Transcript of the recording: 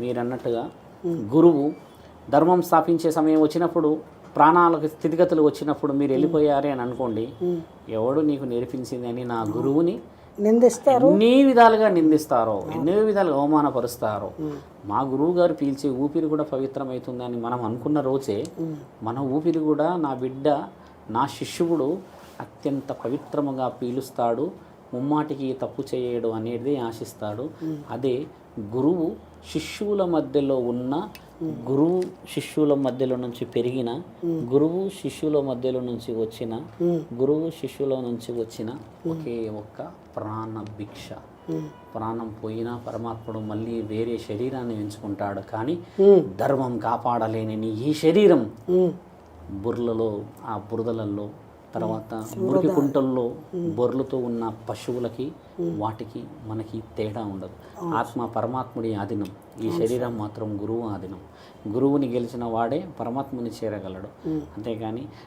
మీరు అన్నట్టుగా గురువు ధర్మం స్థాపించే సమయం వచ్చినప్పుడు ప్రాణాలకు స్థితిగతులు వచ్చినప్పుడు మీరు వెళ్ళిపోయారే అని అనుకోండి ఎవడు నీకు నేర్పించింది అని నా గురువుని నిందిస్తారు. ఎన్ని విధాలుగా నిందిస్తారో ఎన్నో విధాలుగా అవమానపరుస్తారో మా గురువు గారు పీల్చే ఊపిరి కూడా పవిత్రమవుతుందని మనం అనుకున్న రోజే మన ఊపిరి కూడా నా బిడ్డ నా శిష్యుడు అత్యంత పవిత్రముగా పీలుస్తాడు ముమ్మాటికి తప్పు చేయడు అనేది ఆశిస్తాడు. అదే గురువు శిష్యుల మధ్యలో ఉన్న గురువు శిష్యుల మధ్యలో నుంచి పెరిగిన గురువు శిష్యుల మధ్యలో నుంచి వచ్చిన గురువు శిష్యుల నుంచి వచ్చిన ఒకే ఒక్క ప్రాణ భిక్ష. ప్రాణం పోయినా పరమాత్ముడు మళ్ళీ వేరే శరీరాన్ని ఎంచుకుంటాడు. కానీ ధర్మం కాపాడలేని ఈ శరీరం బుర్రలలో ఆ బురదలలో తర్వాత మురికి కుంటల్లో బొర్లతో ఉన్న పశువులకి వాటికి మనకి తేడా ఉండదు. ఆత్మ పరమాత్ముడి ఆధీనం. ఈ శరీరం మాత్రం గురువు ఆధీనం. గురువుని గెలిచిన వాడే పరమాత్ముని చేరగలడు. అంతేగాని